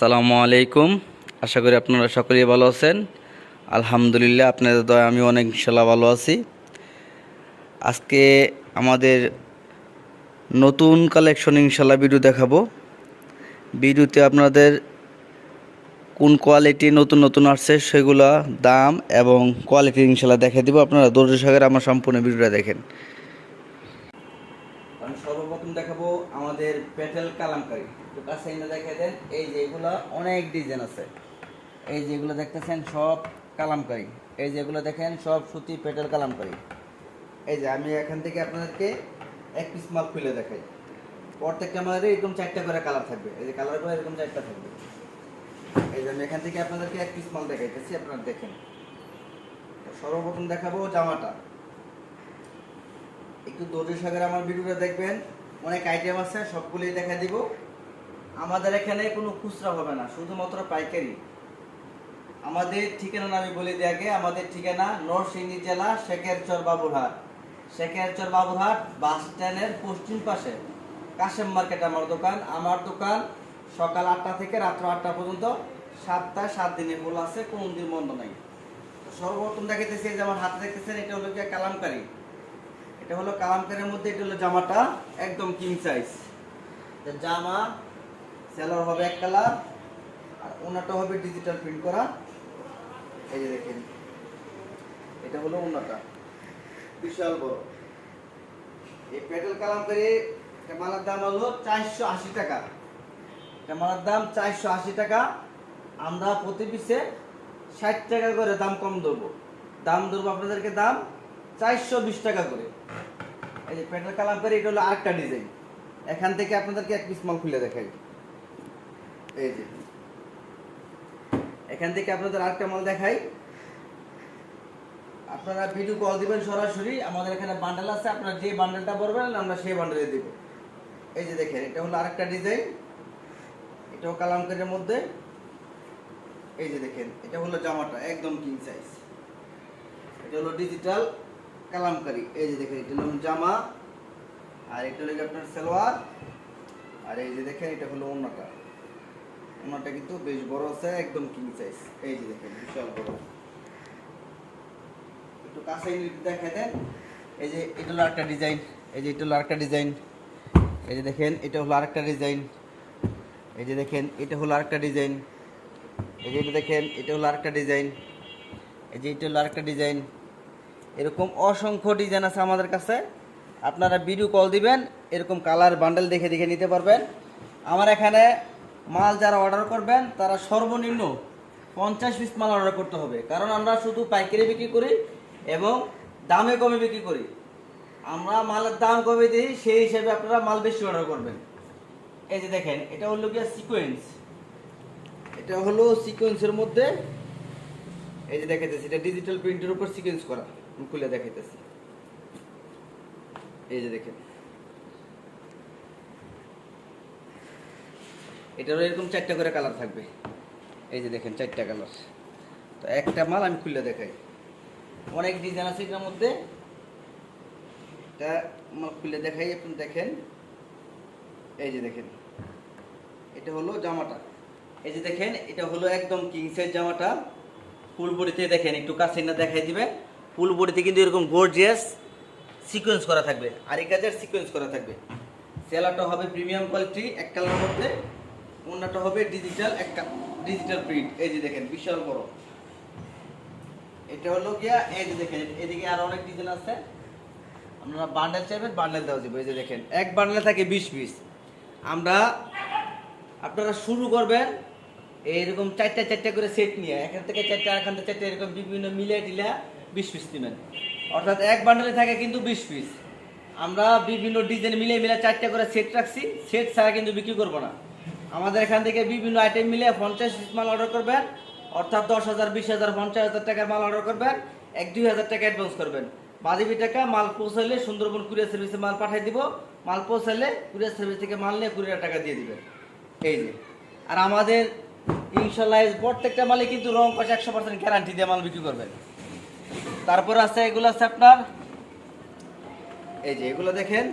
আসসালামু আলাইকুম। আশা করি আপনারা সকলেই ভালো আছেন। আলহামদুলিল্লাহ, আপনাদের দয়া আমি অনেক ইনশাল্লাহ ভালো আছি। আজকে আমাদের নতুন কালেকশন ইনশাল্লাহ ভিডিও দেখাবো। ভিডিওতে আপনাদের কোন কোয়ালিটি নতুন নতুন আসছে সেগুলা দাম এবং কোয়ালিটি ইনশাল্লাহ দেখে দিব। আপনারা দর্জ সাগরে আমার সম্পূর্ণ ভিডিওটা দেখেন। সর্বপ্রথম দেখাবো আমাদের পেটেল কালামকারি। তো কাছে এনে দেখে দেন, এই যে এগুলো অনেক ডিজাইন আছে। এই যেগুলো দেখতেছেন, সব কালামকারি। এই যেগুলো দেখেন, সব সুতি পেটেল কালামকারি। এই যে আমি এখান থেকে আপনাদেরকে এক পিস মাল খুলে দেখাই। প্রত্যেকটা আমাদের এরকম চারটা করে কালার থাকবে। এই যে কালারগুলো এরকম চারটা থাকবে। এই যে আমি এখান থেকে আপনাদেরকে এক পিস মাল দেখাইতেছি, আপনারা দেখেন। সর্বপ্রথম দেখাবো জামাটা। একটু দর্জি সাগরে আমার ভিডিওটা দেখবেন। অনেক আইটেম আছে, সবগুলোই দেখা দিব। আমাদের এখানে কোনো খুচরা হবে না, শুধুমাত্র পাইকারি। আমাদের ঠিকানা আমি বলে দিই আগে, আমাদের ঠিকানা নরসিংদী জেলা, শেখেরচর বাবুরহাট। শেখেরচর বাবুরহাট বাস স্ট্যান্ডের পশ্চিম পাশে। কাশেম মার্কেট আমার দোকান। আমার দোকান সকাল আটটা থেকে রাত্র আটটা পর্যন্ত। সাতটা সাত দিনে খোলা আছে কোনো দিন বন্ধ নাই। সর্বপ্রথম দেখাইতেছি এই যে আমার হাতে দেখতেছেন, এটা হলো গিয়ে কালামকারি। এটা হলো কালামকারের মধ্যে, এটা হলো জামাটা, একদম কিং সাইজ জামা সেলার হবে এক কালার আর ওনাটা হবে ডিজিটাল প্রিন্ট করা। এই যে দেখেন এটা হলো ওনাটা। বিশাল বড়। এই পেট্রোল কালামকারি মালার দাম হলো চারশো আশি টাকা। মালার দাম চারশো আশি টাকা। আমরা প্রতি পিসে ষাট টাকা করে দাম কম দেবো দাম ধরবো আপনাদেরকে দাম চারশো বিশ টাকা করে। এই যে পেট্রোল কালামকারি এটা হলো আরেকটা ডিজাইন। এখান থেকে আপনাদেরকে এক পিস মাল খুলে দেখাই। এই যে। এখান থেকে আপনাদের আরেকটা মাল দেখাই। আপনারা ভিডিও কল দিবেন সরাসরি, আমাদের এখানে বান্ডেল আছে, আপনারা যে বান্ডেলটা বলবেন আমরা সেই বান্ডেলে দিব। এই যে দেখেন, এটা হলো আরেকটা ডিজাইন এটাও কালামকারের মধ্যে। এই যে দেখেন, এটা হলো জামাটা, একদম কিং সাইজ এটা হলো ডিজিটাল কালামকারি। এই যে দেখেন, এটা হলো জামা, আর এটা হলো আপনার সালোয়ার। আর এই যে দেখেন, এটা হলো ওন্নাটা ওন্নাটা কিন্তু বেশ বড় আছে, একদম কিং সাইজ এই যে দেখেন, বিশাল বড়। একটু কাছে দেখে দেন। এই যে, এটা হলো আরেকটা ডিজাইন এই যে, এটা হলো আরেকটা ডিজাইন এই যে দেখেন, এটা হলো আরেকটা ডিজাইন এই যে দেখেন, এটা হলো আরেকটা ডিজাইন এই যে এটা দেখেন, এটা হলো আরেকটা ডিজাইন এই যে, এটা হলো আরেকটা ডিজাইন এরকম অসংখ্য ডিজাইন আছে আমাদের কাছে। আপনারা ভিডিও কল দিবেন, এরকম কালার বান্ডেল দেখে দেখে নিতে পারবেন। আমার এখানে মাল যারা অর্ডার করবেন, তারা সর্বনিম্ন পঞ্চাশ পিস মাল অর্ডার করতে হবে। কারণ আমরা শুধু পাইকারি বিক্রি করি এবং দামে কমে বিক্রি করি। আমরা মালের দাম কমে দিই, সেই হিসেবে আপনারা মাল বেশি অর্ডার করবেন। এই যে দেখেন, এটা হলো গিয়া সিকোয়েন্স এটা হলো সিকোয়েন্সের মধ্যে, এই যে দেখাইতেছি, এটা ডিজিটাল প্রিন্টের উপর সিকোয়েন্স করা। খুলে দেখাইতেছি। এই যে দেখেন এটারও এরকম চারটা করে কালার থাকবে। এই যে দেখেন চারটা কালার তো একটা মাল আমি খুলে দেখাই। অনেক ডিজাইন আছে এটার মধ্যে। এটা মাল খুলে দেখাই, আপনি দেখেন। এই যে দেখেন। এটা হলো জামাটা। এই যে দেখেন, এটা হলো একদম কিংসের জামাটা। ফুল বডিতে দেখেন, একটু কাছে না দেখাই দিবেন ফুল বডিতে কিন্তু এরকম গর্জিয়াস সিকোয়েন্স করা থাকবে। আর এই কাজের সিকোয়েন্স করা থাকবে। সেলারটা হবে প্রিমিয়াম কোয়ালিটি এক কালার মধ্যে। অন্যটা হবে ডিজিটাল একটা ডিজিটাল প্রিন্ট এই যে দেখেন, বিশাল বড়। এটা হলো গিয়া, এই যে দেখেন, এদিকে আর অনেক ডিজাইন আছে। আপনারা বান্ডেল চাইবেন বান্ডেল দেওয়া যাবে। এই যে দেখেন, এক বান্ডেলে থাকে বিশ পিস আমরা আপনারা শুরু করবেন, এইরকম চারটা চারটা করে সেট নিয়ে, এখান থেকে চারটা, এখান থেকে চারটা, এরকম বিভিন্ন মিলে টিলা বিশ পিস নেবেন। অর্থাৎ এক বান্ডেলে থাকে কিন্তু বিশ পিস আমরা বিভিন্ন ডিজাইন মিলে মিলে চারটা করে সেট রাখছি। সেট ছাড়া কিন্তু বিক্রি করব না। আমাদের এখান থেকে বিভিন্ন আইটেম মিলে পঞ্চাশ পিস মাল অর্ডার করবেন অর্থাৎ দশ হাজার, বিশ হাজার, পঞ্চাশ হাজার টাকার মাল অর্ডার করবেন এক, দুই হাজার টাকা অ্যাডভান্স করবেন। বাদিবি টাকা মাল পৌঁছালে সুন্দরবন কুরিয়ার সার্ভিসে মাল পাঠিয়ে দিব। মাল পৌঁছালে কুরিয়ার সার্ভিস থেকে মাল নিয়ে কুড়ি টাকা দিয়ে দিবেন এই যে। আর আমাদের ইনশাল্লাহ প্রত্যেকটা মালে কিন্তু রং কষে একশো পার্সেন্ট গ্যারান্টি দিয়ে মাল বিক্রি করবেন। তারপর আছে, এগুলো আছে আপনার, এই যে এগুলো দেখেন।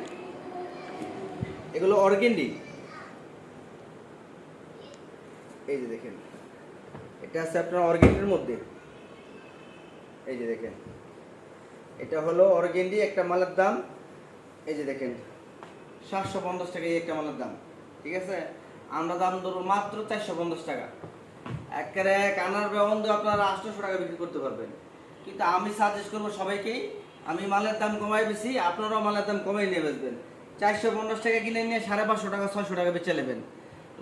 এগুলো অর্গেন্ডি। এই যে দেখেন, এটা আছে আপনার অর্গেন্ডির মধ্যে। এই যে দেখেন, এটা হলো অর্গেন্ডি একটা মালের দাম। এই যে দেখেন, সাতশো পঞ্চাশ টাকা এই একটা মালের দাম, ঠিক আছে? আমরা দাম ধরবো মাত্র চারশো পঞ্চাশ টাকা। একেবারে কানার ব্যবন্ধ আপনারা আটশোশো টাকা বিক্রি করতে পারবেন। কিন্তু আমি সাজেস্ট করব সবাইকেই আমি মালের দাম কমাই বেশি, আপনারাও মালের দাম কমাই নিয়ে বেচবেন। চারশো পঞ্চাশ টাকা কিনে নিয়ে সাড়ে পাঁচশো টাকা, ছয়শো টাকা বেচে নেবেন।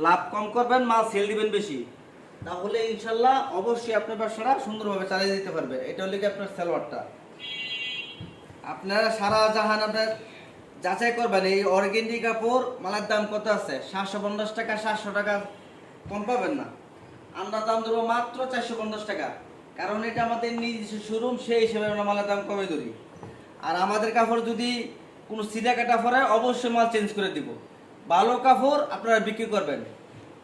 লাভ কম করবেন, মাল সেল দিবেন বেশি। তাহলে ইনশাল্লাহ অবশ্যই আপনার ব্যবসাটা সুন্দরভাবে চালিয়ে দিতে পারবেন। এটা হলে কি আপনার সালোয়ারটা আপনারা সারা জাহান আপনার যাচাই করবেন, এই অর্গেন্ডি কাপড় মালের দাম কত আছে? সাতশো পঞ্চাশ টাকা, সাতশো টাকা কম পাবেন না। আমরা দাম ধরবো মাত্র চারশো পঞ্চাশ টাকা। কারণ এটা আমাদের নিজস্ব শোরুম সেই হিসেবে আমরা মালের দাম কমে ধরি। আর আমাদের কাপড় যদি কোনো সিধা কাটা পরে, অবশ্যই মাল চেঞ্জ করে দিব। ভালো কাপড় আপনারা বিক্রি করবেন।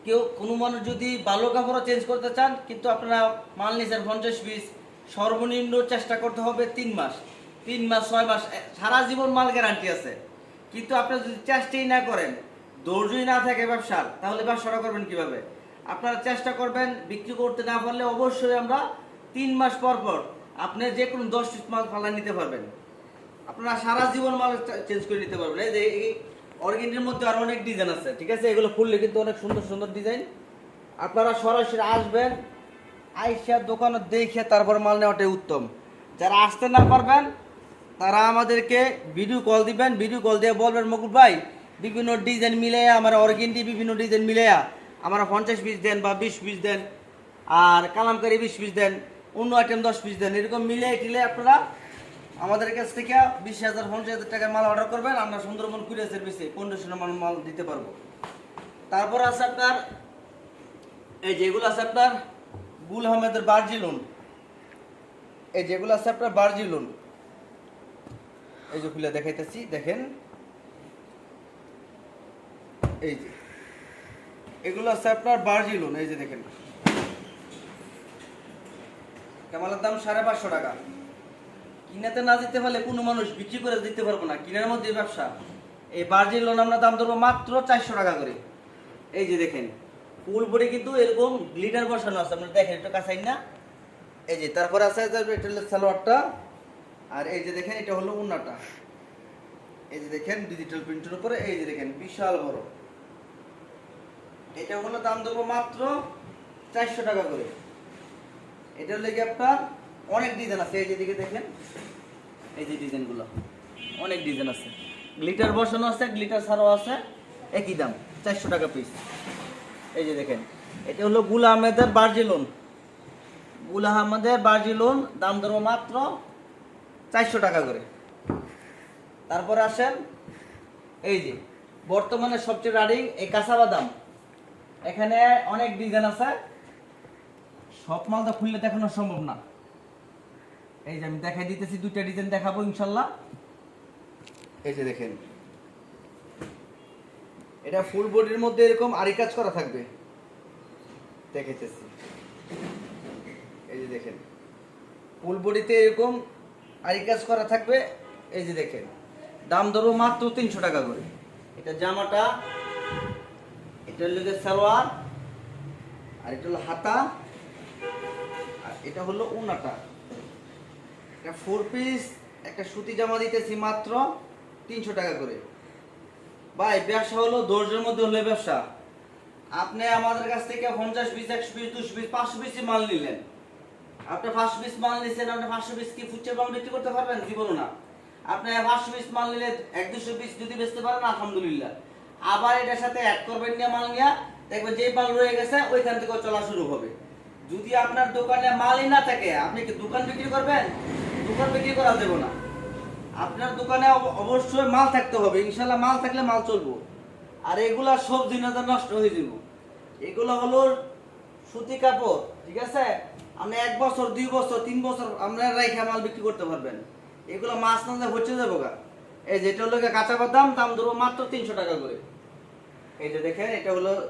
কেউ, কোনো মানুষ যদি ভালো কাপড়ও চেঞ্জ করতে চান, কিন্তু আপনারা মাল নিয়েছেন পঞ্চাশ পিস, সর্বনিম্ন চেষ্টা করতে হবে তিন মাস। তিন মাস, ছয় মাস সারা জীবন মাল গ্যারান্টি আছে। কিন্তু আপনি যদি চেষ্টাই না করেন, ধৈর্যই না থাকে ব্যবসার, তাহলে ব্যবসাটা করবেন কীভাবে? আপনারা চেষ্টা করবেন বিক্রি করতে না পারলে অবশ্যই আমরা তিন মাস পর পর আপনি যে কোনো দশ পিস মাল ফালা নিতে পারবেন। আপনারা সারা জীবন মাল চেঞ্জ করে নিতে পারবেন। এই যে এই মধ্যে আরও অনেক ডিজাইন আছে, ঠিক আছে? এগুলো খুললে কিন্তু অনেক সুন্দর সুন্দর ডিজাইন আপনারা সরাসরি আসবেন, আইসা দোকানে দেখে তারপর মাল নেওয়াটাই উত্তম। যারা আসতে না পারবেন, তারা আমাদেরকে ভিডিও কল দিবেন। ভিডিও কল দিয়ে বলবেন, মকুল ভাই, বিভিন্ন ডিজাইন মিলাইয়া, আমার অর্গেন্ডি বিভিন্ন ডিজাইন মিলাইয়া, আমার পঞ্চাশ পিস দেন বা বিশ পিস দেন, আর কালামকারি বিশ পিস দেন, অন্য আইটেম দশ পিস দেন, এরকম মিলিয়ে টিলে আপনারা আমাদের কাছ থেকে বিশ হাজার, পঞ্চাশ হাজার মাল অর্ডার করবেন, আমরা সুন্দরবন কুরিয়ার সার্ভিসে পনেরোশো মাল মাল দিতে পারব। তারপর আছে আপনার, এই যেগুলো আছে আপনার, গুল আহমেদের বার্জি লোন এই যেগুলো আছে আপনার বার্জি লোন এই যে খুলে দেখাইতেছি, দেখেন। এই যে। এগুলো আছে আপনার বার্জি লোন এই যে দেখেন। কামালের দাম সাড়ে পাঁচশো টাকা। কিনাতে না দিতে পারলে কোনো মানুষ বিক্রি করে দিতে পারব না। কিনার মধ্যে ব্যবসা। এই বার্জিন লোন আমরা দাম ধরবো মাত্র চারশো টাকা করে। এই যে দেখেন, ফুল বডি কিন্তু এরকম গ্লিটার বসানো আছে। আপনারা দেখেন, একটু কাছাই না। এই যে, তারপর আছে এটা হলো সালোয়ারটা। আর এই যে দেখেন, এটা হলো উন্নাটা। এই যে দেখেন ডিজিটাল প্রিন্টের উপরে, এই যে দেখেন, বিশাল বড়। এটা হলো দাম ধরবো মাত্র চারশো টাকা করে। এটা হলো কি আপনার? অনেক ডিজাইন আছে, এই যে দিকে দেখেন, এই যে ডিজাইনগুলো অনেক ডিজাইন আছে। গ্লিটার বসানো আছে গ্লিটার ছাড়াও আছে, একই দাম, চারশো টাকা পিস এই যে দেখেন, এটা হলো গুল আহমেদের বার্জিলুন গুল আহমেদের বার্জিলুন দাম ধরবো মাত্র চারশো টাকা করে। তারপরে আসেন, এই যে, বর্তমানে সবচেয়ে রানিং এই কাঁচা বাদাম। এখানে অনেক ডিজাইন আছে। সব মালটা খুললে দেখানো সম্ভব না। এই যে আমি দেখাই দিতেছি, দুইটা ডিজাইন দেখাবো ইনশাল্লাহ। এই যে দেখেন। এটা ফুল বডির মধ্যে এরকম আরি কাজ করা থাকবে। দেখাইতেছি। এই যে দেখেন। ফুল বডিতে এরকম আরি কাজ করা থাকবে। এই যে দেখেন। দাম ধরো মাত্র তিনশো টাকা করে। এটা জামাটা, এটা হলো গিয়ে সালোয়ার, আর এটা হলো হাতা, আর এটা হলো উনাটা একটা ফোর পিস একটা সুতি জামা দিতেছি মাত্র তিনশো টাকা করে। ভাই, ব্যবসা হলো ধৈর্যের মধ্যে হলে ব্যবসা। আপনি আমাদের কাছ থেকে পঞ্চাশ পিস একশো পিস দুশো পিস পাঁচশো পিস মাল নিলেন। আপনি পাঁচশো পিস মাল নিচ্ছেন আপনি পাঁচশো পিস কি ফুচের মাল বিক্রি করতে পারবেন? জীবনও না। আপনি পাঁচশো পিস মাল নিলে এক, দুশো পিস যদি বেচতে পারেন, আলহামদুলিল্লাহ। আবার এটার সাথে অ্যাড করবেন নিয়ে মাল নিয়ে, দেখবেন যে মাল রয়ে গেছে, ওইখান থেকে চলা শুরু হবে। যদি আপনার দোকানে মালই না থাকে, আপনি কি দোকান বিক্রি করবেন? দোকান বিক্রি করা দেবো না। আপনার দোকানে অব- অবশ্যই মাল থাকতে হবে, ইনশাল্লাহ মাল থাকলে মাল চলবো। আর এগুলা সব দিন নষ্ট হয়ে যাব। এগুলো হলো সুতি কাপড়, ঠিক আছে? আপনি এক বছর, দুই বছর, তিন বছর আমরা রেখে মাল বিক্রি করতে পারবেন। এগুলো মাছ না হচ্ছে যাব গা। এই যেটা হলো কাঁচা বাদাম, দাম ধরবো মাত্র তিনশো টাকা করে। এই যে দেখেন, এটা হলো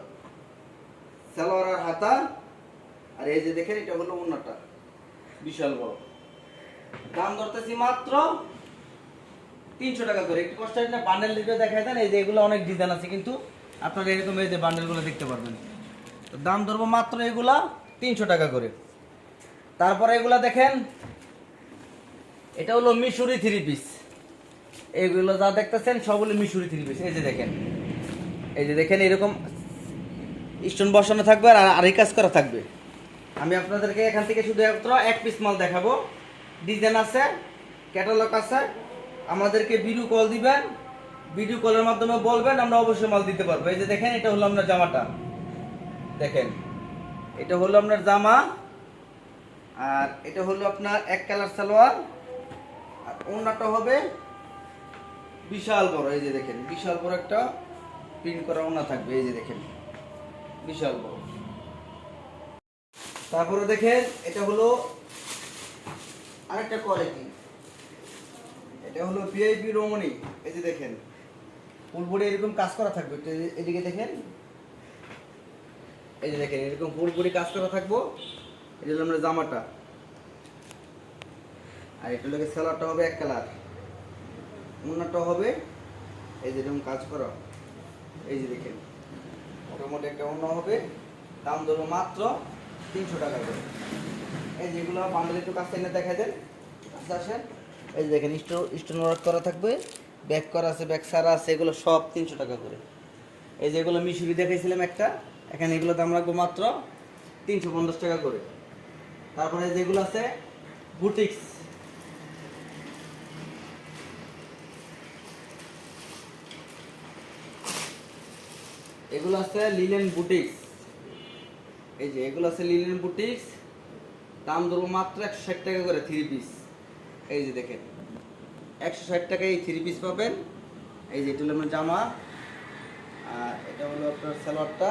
সালোয়ার হাতা। আর এই যে দেখেন, এটা হলো অন্যটা বিশাল বড়। দাম ধরতেছি মাত্র তিনশো টাকা করে। একটু কষ্ট না বান্ডেল দিতে দেখাই দেন। এই যে এগুলো অনেক ডিজাইন আছে কিন্তু আপনারা এরকম এই যে বান্ডেলগুলো দেখতে পারবেন। তো দাম ধরবো মাত্র এগুলা তিনশো টাকা করে। তারপরে এগুলা দেখেন, এটা হলো মিশরি থ্রি পিস এইগুলো যা দেখতেছেন সবগুলো মিশরি থ্রি পিস এই যে দেখেন, এই যে দেখেন, এরকম স্টোন বসানো থাকবে আর আরেক কাজ করা থাকবে। আমি আপনাদেরকে এখান থেকে শুধু একমাত্র এক পিস মাল দেখাবো। ডিজাইন আছে ক্যাটালগ আছে। আমাদেরকে ভিডিও কল দিবেন ভিডিও কলের মাধ্যমে বলবেন, আমরা অবশ্যই মাল দিতে পারব। এই যে দেখেন, এটা হলো আপনার জামাটা। দেখেন, এটা হলো আপনার জামা, আর এটা হলো আপনার এক কালার সালোয়ার। আর ওনাটা হবে বিশাল বড়, এই যে দেখেন, বিশাল বড় একটা প্রিন্ট করা ওনা থাকবে, এই যে দেখেন, বিশাল বড়। তারপরে দেখেন, এটা হলো আরেকটা কোয়ালিটি এটা হলো ভিআইপি রমণী। এই যে দেখেন ফুলবুড়ি এরকম কাজ করা থাকবে। এদিকে দেখেন। এই যে দেখেন, এরকম ফুলবুড়ি কাজ করা থাকব। এটা হলো আমরা জামাটা। আর এটা লোকের সেলারটা হবে এক কালার অন্যটা হবে এই যে এরকম কাজ করা। এই যে দেখেন, মোটামুটি একটা অন্য হবে। দাম ধরবো মাত্র তিনশো টাকা করে। এই যেগুলো বান্ডেল একটু কাছে এনে দেখা দেন। আচ্ছা আসেন। এই দেখেন স্টোন স্টোন ওয়ার্ক করা থাকবে ব্যাক করা আছে ব্যাক সারা আছে, এগুলো সব তিনশো টাকা করে। এই যেগুলো মিশুরি দেখাইছিলাম একটা, এখানে এগুলো দাম রাখব মাত্র তিনশো পঞ্চাশ টাকা করে। তারপরে যেগুলো আছে, বুটিক্স। এগুলো আছে লিলেন বুটিক্স। এই যে এগুলো আছে লিলেন বুটিক্স। দাম ধরবো মাত্র একশো ষাট টাকা করে থ্রি পিস এই যে দেখেন, একশো ষাট টাকায় এই থ্রি পিস পাবেন। এই যে এটা হলো জামা, আর এটা হলো আপনার সালোয়ারটা,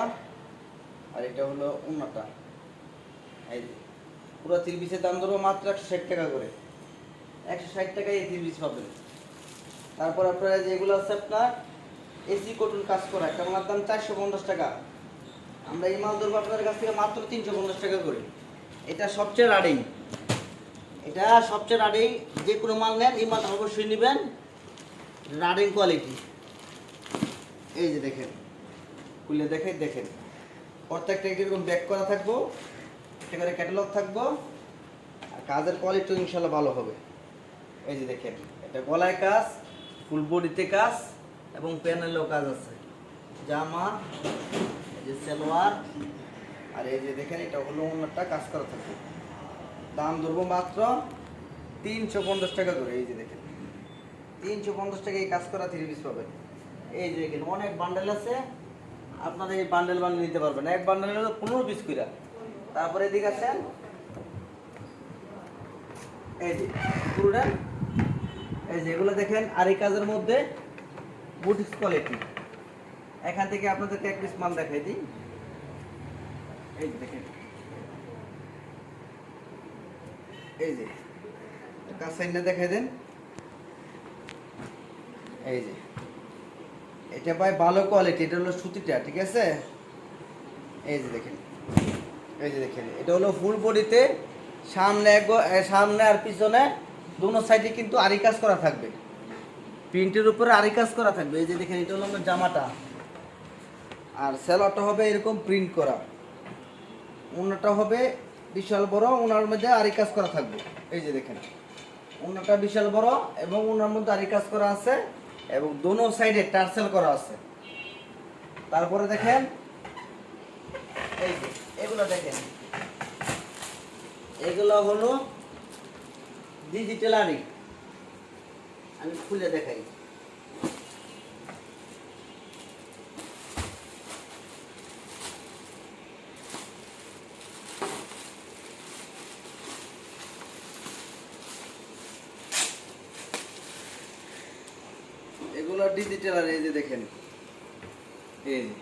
আর এটা হলো উন্নাটা এই যে, পুরো থ্রি পিসের দাম ধরবো মাত্র একশো ষাট টাকা করে। একশো ষাট টাকায় এই থ্রি পিস পাবেন। তারপর আপনার যেগুলো আছে আপনার এসি কটন কাজ করা, একটা মালার দাম চারশো পঞ্চাশ টাকা। আমরা এই মাল ধরবো আপনাদের কাছ থেকে মাত্র তিনশো পঞ্চাশ টাকা করে। এটা সবচেয়ে রাডিং। এটা সবচেয়ে রাডিং, যে কোনো মাল নেন, এই মালটা অবশ্যই নেবেন। রাডিং কোয়ালিটি এই যে দেখেন, খুলে দেখে দেখেন। প্রত্যেকটা এরকম ব্যাক করা থাকব, একটা করে ক্যাটালগ থাকব। আর কাজের কোয়ালিটি ইনশাল্লাহ ভালো হবে। এই যে দেখেন, এটা গলায় কাজ ফুল বডিতে কাজ, এবং প্যানেলেও কাজ আছে। জামা, এই যে সালোয়ার আর এই যে দেখেন, এটা হলো অন্যটা কাজ করা থাকে দাম ধরবো মাত্র তিনশো পঞ্চাশ টাকা করে, এই যে দেখেন। তিনশো পঞ্চাশ টাকা এই কাজ করা থ্রি পিস পাবেন। এই যে দেখেন অনেক বান্ডেল আছে, আপনারা এই বান্ডেল বান্ডেল নিতে পারবেন এক বান্ডেল হলো পনেরো পিস করে তারপরে এদিকে আছেন এই যে পুরোটা। এই যে এগুলো দেখেন আর এই কাজের মধ্যে বুটিক্স কোয়ালিটি এখান থেকে আপনাদেরকে এক পিস মাল দেখাই দিই। এই যে দেখেন। এই যে কাজ সাইডটা দেখাই দেন। এই যে, এটা ভাই ভালো কোয়ালিটি এটা হলো সুতিটা, ঠিক আছে? এই যে দেখেন, এই যে দেখেন, এটা হলো ফুল বডিতে সামনে সামনে আর পিছনে দুনো সাইডে কিন্তু আরি কাজ করা থাকবে। প্রিন্টের উপরে আরি কাজ করা থাকবে। এই যে দেখেন, এটা হলো জামাটা। আর সেলারটা হবে এরকম প্রিন্ট করা। ওনাটা হবে বিশাল বড় ওনার মধ্যে আরি কাজ করা থাকবে। এই যে দেখেন ওনাটা বিশাল বড় এবং ওনার মধ্যে আরি কাজ করা আছে এবং দোনো সাইডে টার্সেল করা আছে। তারপরে দেখেন, এই যে, এগুলো দেখেন। এগুলো হলো ডিজিটাল আরি আমি খুলে দেখাই এগুলো ডিজিটাল আর এই যে দেখেন, এই যে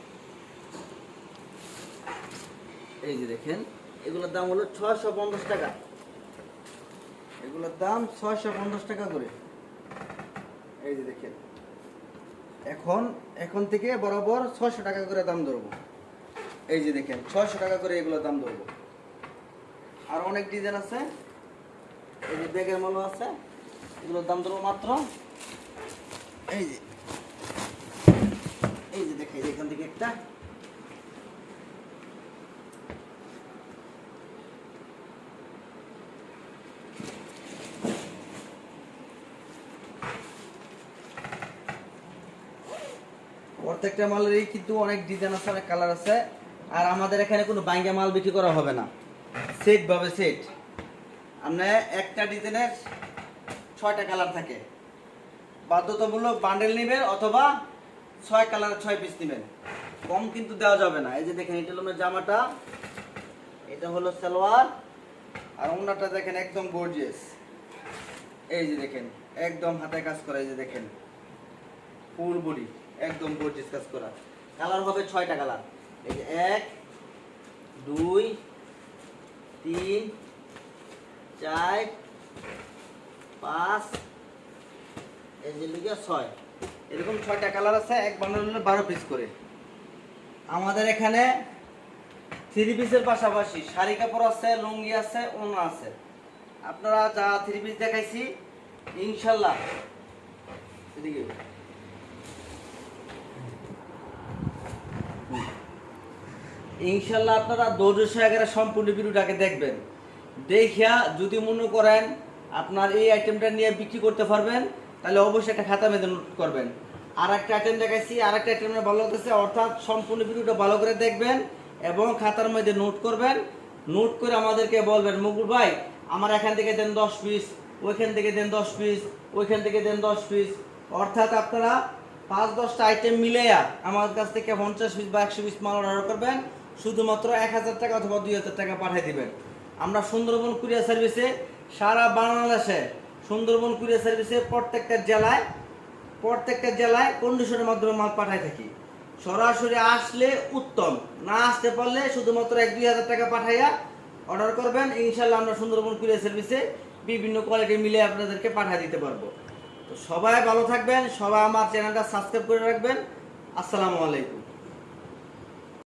এই যে দেখেন, এগুলোর দাম হলো ছয়শো পঞ্চাশ টাকা। এগুলোর দাম ছয়শো পঞ্চাশ টাকা করে। এই যে দেখেন, এখন এখন থেকে বরাবর ছয়শো টাকা করে দাম ধরবো। এই যে দেখেন, ছয়শো টাকা করে এগুলোর দাম ধরবো। আর অনেক ডিজাইন আছে, এই যে ব্যাগের মালও আছে, এগুলোর দাম ধরবো মাত্র, এই যে ได้ প্রত্যেকটা মালেরই কিন্তু অনেক ডিজাইন আছে, অনেক কালার আছে, আর আমাদের এখানে কোনো বাইঙ্গা মাল বিক্রি করা হবে না। সেট ভাবে সেট আপনার একটা ডিজাইনের ছয়টা কালার থাকে। বাধ্যতামূলক বান্ডেল নেবেন অথবা ছয় কালার ছয় পিস নেবেন। কম কিন্তু দেওয়া যাবে না। এই যে দেখেন, এটা হলো জামাটা। এটা হলো সালোয়ার। আর ওনাটা দেখেন একদম গর্জিয়াস এই যে দেখেন, একদম হাতে কাজ করা, এই যে দেখেন। ফুল বডি একদম গর্জিয়াস কাজ করা। কালার হবে ছয়টা কালার। এই যে এক, দুই, তিন, চার, পাঁচ, এই যে লিখে ছয়। এরকম ছয়টা কালার আছে, এক বান্ডল বারো পিস করে। আমাদের এখানে থ্রি পিসের পাশাপাশি শাড়ি কাপড় আছে, লুঙ্গি আছে ওনা আছে। আপনারা যা থ্রি পিস দেখাইছি, ইনশাল্লাহ। ইনশাল্লাহ আপনারা ধৈর্য সহকারে সম্পূর্ণ ভিডিওটাকে দেখবেন। দেখিয়া যদি মনে করেন আপনার এই আইটেমটা নিয়ে বিক্রি করতে পারবেন, তাহলে অবশ্যই একটা খাতা মেঁধে নোট করবেন। আর একটা আইটেম দেখাইছি আর একটা আইটেম ভালো লাগতেছে, অর্থাৎ সম্পূর্ণ ভিডিওটা ভালো করে দেখবেন এবং খাতার মধ্যে নোট করবেন। নোট করে আমাদেরকে বলবেন, মুকুল ভাই, আমার এখান থেকে দেন দশ পিস ওইখান থেকে দেন দশ পিস ওইখান থেকে দেন দশ পিস অর্থাৎ আপনারা পাঁচ দশটা আইটেম মিলেয়া আমার কাছ থেকে পঞ্চাশ পিস বা একশো পিস মাল অর্ডার করবেন। শুধুমাত্র এক হাজার টাকা অথবা দুই হাজার টাকা পাঠিয়ে দিবেন। আমরা সুন্দরবন কুরিয়ার সার্ভিসে সারা বাংলাদেশে সুন্দরবন কুরিয়ার সার্ভিসে প্রত্যেকটা জেলায় প্রত্যেকটা জেলায় কন্ডিশনের মাধ্যমে মাল পাঠাই থাকি। সরাসরি আসলে উত্তম। না আসতে পারলে শুধুমাত্র এক দুই হাজার টাকা পাঠাইয়া অর্ডার করবেন। ইনশাল্লাহ আমরা সুন্দরবন কুরিয়ার সার্ভিসে বিভিন্ন কোয়ালিটি মিলে আপনাদেরকে পাঠিয়ে দিতে পারব। তো সবাই ভালো থাকবেন। সবাই আমার চ্যানেলটা সাবস্ক্রাইব করে রাখবেন। আসসালামু আলাইকুম।